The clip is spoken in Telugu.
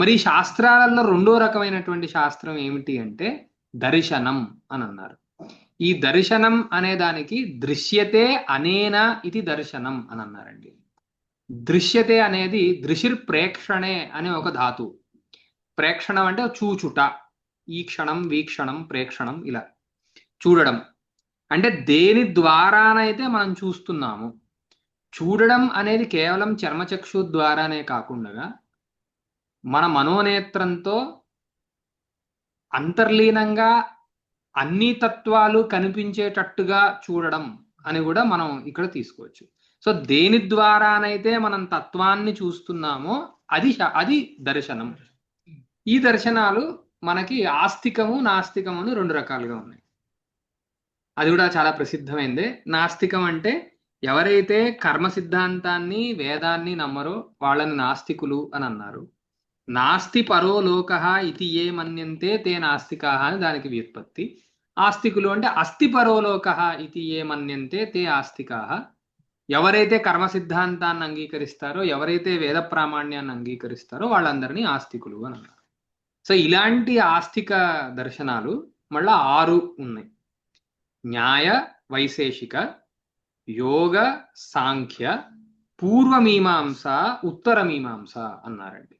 మరి ఈ శాస్త్రాలలో రెండో రకమైనటువంటి శాస్త్రం ఏమిటి అంటే దర్శనం అని అన్నారు. ఈ దర్శనం అనే దానికి దృశ్యతే అనేన ఇది దర్శనం అని అన్నారండి. దృశ్యతే అనేది దృశిర్ ప్రేక్షణే అనే ఒక ధాతు. ప్రేక్షణం అంటే చూచుట. ఈ క్షణం వీక్షణం ప్రేక్షణం ఇలా చూడడం. అంటే దేని ద్వారానైతే మనం చూస్తున్నాము. చూడడం అనేది కేవలం చర్మచక్షు ద్వారానే కాకుండా మన మనోనేత్రంతో అంతర్లీనంగా అన్ని తత్వాలు కనిపించేటట్టుగా చూడడం అని కూడా మనం ఇక్కడ తీసుకోవచ్చు. సో దేని ద్వారానైతే మనం తత్వాన్ని చూస్తున్నామో అది అది దర్శనం. ఈ దర్శనాలు మనకి ఆస్తికము నాస్తికము అని రెండు రకాలుగా ఉన్నాయి. అది కూడా చాలా ప్రసిద్ధమైందే. నాస్తికం అంటే ఎవరైతే కర్మ సిద్ధాంతాన్ని వేదాన్ని నమ్మరో వాళ్ళని నాస్తికులు అని అన్నారు. నాస్తి పరో లోక ఇది ఏ మన్యంతే తే నాస్తికా అని దానికి వ్యుత్పత్తి. ఆస్తికులు అంటే అస్థి పరోలోక ఇది ఏ మన్యంతే తే ఆస్తికా. ఎవరైతే కర్మ సిద్ధాంతాన్ని అంగీకరిస్తారో ఎవరైతే వేద ప్రామాణ్యాన్ని అంగీకరిస్తారో వాళ్ళందరినీ ఆస్తికులు అని అన్నారు. సో ఇలాంటి ఆస్తిక దర్శనాలు మళ్ళా ఆరు ఉన్నాయి. న్యాయ వైశేషిక యోగ సాంఖ్య పూర్వమీమాంస ఉత్తర మీమాంస అన్నారండి.